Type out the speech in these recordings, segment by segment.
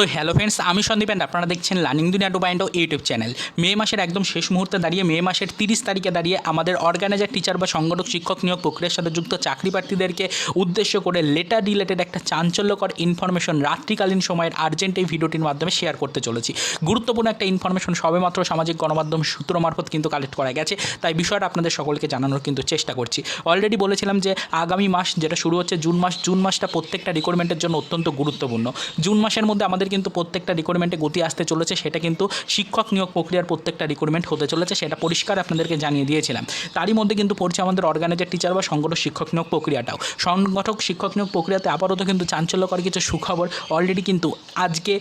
তো hello friends আমি Sandeep and আপনারা দেখছেন learning Duniya two point YouTube channel May মাসের একদম শেষ মুহূর্তে দাঁড়িয়ে, মে মাসের তিরিশ তারিখে দাঁড়িয়ে আমাদের অর্গানাইজার টিচার বা সংগঠক, শিক্ষক নিয়োগ প্রক্রিয়ার সাথে যুক্ত চাকরি প্রার্থীদেরকে উদ্দেশ্য করে লেটার রিলেটেড একটা চাঞ্চল্যকর ইনফরমেশন রাত্রিকালীন সময়ের আর্জেন্ট এই ভিডিওটির মাধ্যমে শেয়ার করতে চলেছি। গুরুত্বপূর্ণ একটা ইনফরমেশন সবেমাত্র সামাজিক গণমাধ্যম সূত্র মারফত কিন্তু কালেক্ট করা গেছে, তাই বিষয়টা আপনাদের সকলকে জানানোর কিন্তু চেষ্টা করছি। অলরেডি বলেছিলাম যে আগামী মাস যেটা শুরু হচ্ছে, জুন মাস, জুন মাসটা প্রত্যেকটা রিকোয়ারমেন্টের জন্য অত্যন্ত গুরুত্বপূর্ণ। জুন মাসের মধ্যে আমাদের কিন্তু প্রত্যেকটা রিকোয়ারমেন্টে গতি আসতে চলেছে, সেটা কিন্তু শিক্ষক নিয়োগ প্রক্রিয়ার প্রত্যেকটা রিকোয়ারমেন্ট হতে চলেছে, সেটা পরিষ্কার আপনাদেরকে জানিয়ে দিয়েছিলাম। তারই মধ্যে কিন্তু পড়ছে আমাদের অর্গানাইজার টিচার বা সংগঠক শিক্ষক নিয়োগ প্রক্রিয়াটাও। সংগঠক শিক্ষক নিয়োগ প্রক্রিয়াতে আপাতত কিন্তু চাঞ্চল্যকর কিছু সুখবর অলরেডি কিন্তু আজকে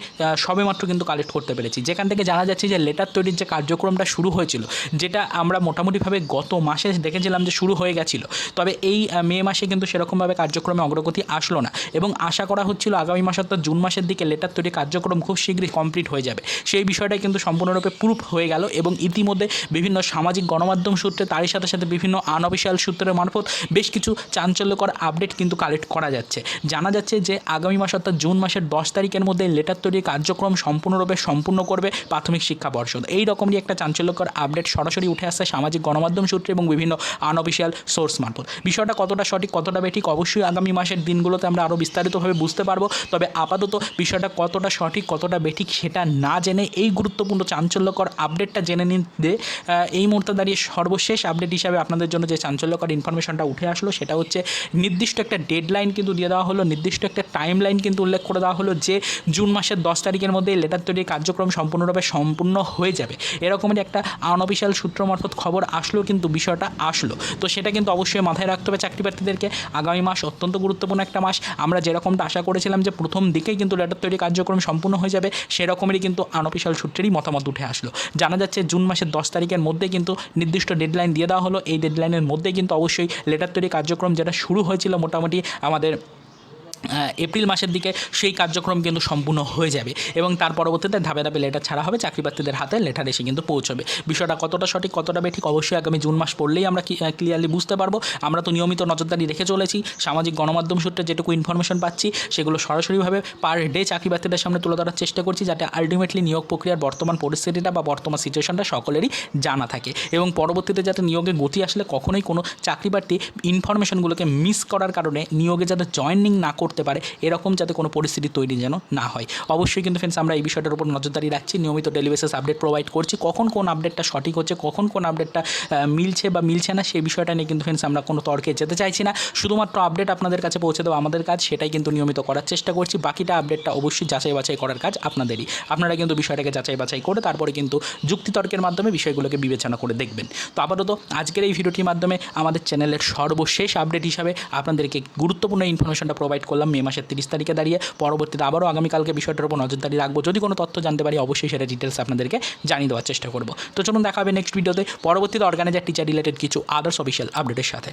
সবেমাত্র কিন্তু কালেক্ট করতে পেরেছি। যেখান থেকে জানা যাচ্ছে যে লেটার তৈরির যে কার্যক্রমটা শুরু হয়েছিল, যেটা আমরা মোটামুটিভাবে গত মাসে দেখেছিলাম যে শুরু হয়ে গেছিল, তবে এই মে মাসে কিন্তু সেরকমভাবে কার্যক্রমে অগ্রগতি আসলো না। এবং আশা করা হচ্ছিল আগামী মাস অর্থাৎ জুন মাসের দিকে লেটার তৈরি কার্যক্রম খুব শীঘ্রই কমপ্লিট হয়ে যাবে। সেই বিষয়টাই কিন্তু সম্পূর্ণরূপে প্রুফ হয়ে গেল এবং ইতিমধ্যে বিভিন্ন সামাজিক গণমাধ্যম সূত্রে তারই সাথে সাথে বিভিন্ন আনঅফিসিয়াল সূত্রের মারফত বেশ কিছু চাঞ্চল্যকর আপডেট কিন্তু কালেক্ট করা যাচ্ছে। জানা যাচ্ছে যে আগামী মাস অর্থাৎ জুন মাসের দশ তারিখের মধ্যে লেটার তৈরির কার্যক্রম সম্পূর্ণরূপে সম্পূর্ণ করবে প্রাথমিক শিক্ষা পর্ষদ। এই রকমই একটা চাঞ্চল্যকর আপডেট সরাসরি উঠে আসছে সামাজিক গণমাধ্যম সূত্রে এবং বিভিন্ন আনঅফিসিয়াল সোর্স মারফত। বিষয়টা কতটা সঠিক, কতটা বেঠিক অবশ্যই আগামী মাসের দিনগুলোতে আমরা আরও বিস্তারিতভাবে বুঝতে পারব। তবে আপাতত বিষয়টা কতটা সঠিক, কতটা বেঠিক সেটা না জেনে এই গুরুত্বপূর্ণ চাঞ্চল্যকর আপডেটটা জেনে নিতে এই মুহূর্তে দাঁড়িয়ে সর্বশেষ আপডেট হিসাবে আপনাদের জন্য যে চাঞ্চল্যকর ইনফরমেশনটা উঠে আসলো সেটা হচ্ছে নির্দিষ্ট একটা ডেডলাইন কিন্তু দিয়ে দেওয়া হলো, নির্দিষ্ট একটা টাইম লাইন কিন্তু উল্লেখ করে দেওয়া হলো যে জুন মাসের দশ তারিখের মধ্যে এই লেটার তৈরির কার্যক্রম সম্পূর্ণরূপে সম্পূর্ণ হয়ে যাবে। এরকমই একটা আনঅফিসিয়াল সূত্র মারফত খবর আসলেও কিন্তু বিষয়টা আসলো। তো সেটা কিন্তু অবশ্যই মাথায় রাখতে হবে চাকরি প্রার্থীদেরকে আগামী মাস অত্যন্ত গুরুত্বপূর্ণ একটা মাস। আমরা যেরকমটা আশা করেছিলাম যে প্রথম দিকেই কিন্তু লেটার তৈরি কার্যক্রম সম্পূর্ণ হয়ে যাবে, সেরকমেরই কিন্তু আনঅফিসিয়াল সূত্রেরই মতামত উঠে আসলো। জানা যাচ্ছে জুন মাসের দশ তারিখের মধ্যে কিন্তু নির্দিষ্ট ডেডলাইন দিয়ে দেওয়া হলো। এই ডেডলাইনের মধ্যে কিন্তু অবশ্যই লেটার তৈরি কার্যক্রম যেটা শুরু হয়েছিল মোটামুটি আমাদের এপ্রিল মাসের দিকে সেই কার্যক্রম কিন্তু সম্পূর্ণ হয়ে যাবে এবং তার পরবর্তীতে ধাপে ধাপে লেটার ছাড়া হবে, চাকরি প্রার্থীদের হাতে লেটার এসে কিন্তু পৌঁছবে। বিষয়টা কতটা সঠিক, কতটা বেঠিক, অবশ্যই আগামী জুন মাস পড়লেই আমরা ক্লিয়ারলি বুঝতে পারব। আমরা তো নিয়মিত নজরদারি রেখে চলেছি, সামাজিক গণমাধ্যম সূত্রে যেটুকু ইনফরমেশন পাচ্ছি, সেগুলো সরাসরিভাবে পার ডে চাকরি প্রার্থীদের সামনে তুলে ধরার চেষ্টা করছি, যাতে আলটিমেটলি নিয়োগ প্রক্রিয়ার বর্তমান পরিস্থিতিটা বা বর্তমান সিচুয়েশনটা সকলেরই জানা থাকে। এবং পরবর্তীতে যাতে নিয়োগে গতি আসলে কখনোই কোনো চাকরি প্রার্থী ইনফরমেশনগুলোকে মিস করার কারণে নিয়োগে যাতে জয়েনিং না করতে পারে। এরকম যাতে কোনো পরিস্থিতি তৈরি যেন না হয়। অবশ্যই কিন্তু ফ্রেন্ডস আমরা এই বিষয়টার উপর নজরদারি রাখছি। নিয়মিত ডেলি বেসিস আপডেট প্রোভাইড করছি। কখন কোন আপডেটটা সঠিক হচ্ছে, কখন কোন আপডেটটা মিলছে বা মিলছে না, সেই বিষয়টা নিয়ে কিন্তু ফ্রেন্ডস আমরা কোনো তর্কে যেতে চাইছি না। শুধুমাত্র আপডেট আপনাদের কাছে পৌঁছে দেওয়া আমাদের কাজ, সেটাই কিন্তু নিয়মিত করার চেষ্টা করছি। বাকিটা আপডেটটা অবশ্যই যাচাই বাছাই করার কাজ আপনাদেরই। আপনারা কিন্তু বিষয়টাকে যাচাই বাছাই করে তারপরে কিন্তু যুক্তিতর্কের মাধ্যমে বিষয়গুলোকে বিবেচনা করে দেখবেন। তো আপাতত আজকের এই ভিডিওটির মাধ্যমে আমাদের চ্যানেলের সর্বশেষ আপডেট হিসাবে আপনাদেরকে গুরুত্বপূর্ণ ইনফরমেশনটা প্রোভাইড করলাম মে মাসের তিরিশ তারিখে দাঁড়িয়ে পরবর্তীতে আবারও আগামীকালকে বিষয়টার উপর নজরদারি রাখব। যদি কোনো তথ্য জানতে পারি, অবশ্যই সেটা ডিটেলস আপনাদেরকে জানিয়ে দেওয়ার চেষ্টা করব। তো চলুন, দেখা হবে নেক্সট ভিডিওতে পরবর্তীতে অর্গানাইজার টিচার রিলেটেড কিছু আদার্স অফিসিয়াল আপডেটের সাথে।